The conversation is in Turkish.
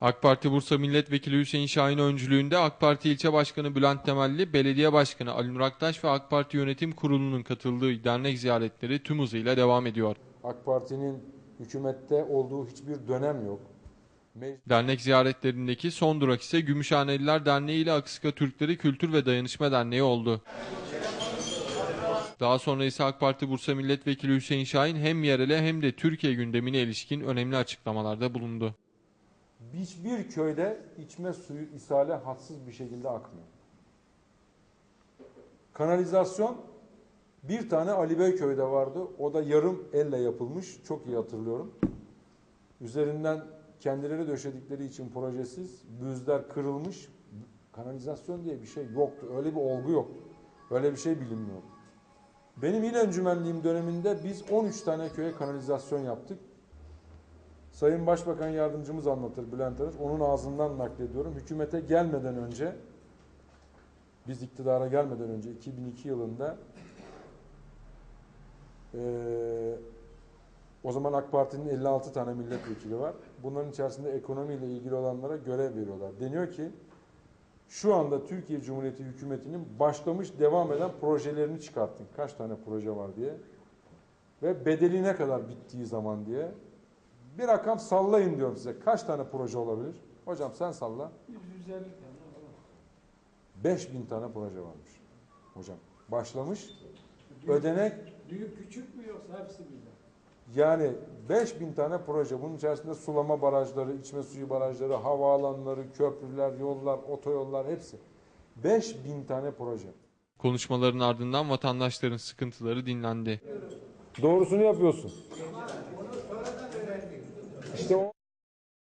AK Parti Bursa Milletvekili Hüseyin Şahin öncülüğünde AK Parti İlçe Başkanı Bülent Temelli, Belediye Başkanı Ali Nur Aktaş ve AK Parti Yönetim Kurulu'nun katıldığı dernek ziyaretleri tüm hızıyla devam ediyor. AK Parti'nin hükümette olduğu hiçbir dönem yok. Dernek ziyaretlerindeki son durak ise Gümüşhaneliler Derneği ile Akıska Türkleri Kültür ve Dayanışma Derneği oldu. Daha sonra ise AK Parti Bursa Milletvekili Hüseyin Şahin hem yerele hem de Türkiye gündemine ilişkin önemli açıklamalarda bulundu. Hiçbir köyde içme suyu ishale hadsız bir şekilde akmıyor. Kanalizasyon bir tane Ali Bey köyde vardı. O da yarım elle yapılmış. Çok iyi hatırlıyorum. Üzerinden kendileri döşedikleri için projesiz büzler kırılmış. Kanalizasyon diye bir şey yoktu. Öyle bir olgu yoktu. Öyle bir şey bilinmiyordu. Benim il encümenliğim döneminde biz 13 tane köye kanalizasyon yaptık. Sayın Başbakan Yardımcımız anlatır Bülent Arınç. Onun ağzından naklediyorum. Hükümete gelmeden önce, biz iktidara gelmeden önce 2002 yılında eee, o zaman AK Parti'nin 56 tane milletvekili var. Bunların içerisinde ekonomiyle ilgili olanlara görev veriyorlar. Deniyor ki şu anda Türkiye Cumhuriyeti hükümetinin başlamış devam eden projelerini çıkarttın. Kaç tane proje var diye. Ve bedeli ne kadar bittiği zaman diye. Bir rakam sallayın diyorum size. Kaç tane proje olabilir? Hocam sen salla. 150 tane. 5000 tane proje varmış. Hocam başlamış. Ödenek Büyük küçük mü yoksa hepsi birden? yani 5000 tane proje. Bunun içerisinde sulama barajları, içme suyu barajları, havaalanları, köprüler, yollar, otoyollar hepsi. 5000 tane proje. Konuşmaların ardından vatandaşların sıkıntıları dinlendi. Doğrusunu yapıyorsun. İşte o